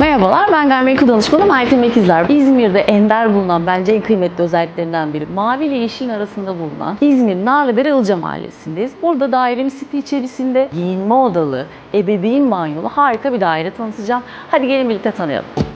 Merhabalar, ben gayrimenkul danışmanı Meltem Ekizler. İzmir'de ender bulunan, bence en kıymetli özelliklerinden biri. Mavi ile yeşilin arasında bulunan İzmir Narlıdere Ilıca Mahallesi'ndeyiz. Burada dairemiz site içerisinde giyinme odalı, ebeveyn banyolu harika bir daire tanıtacağım. Hadi gelin birlikte tanıyalım.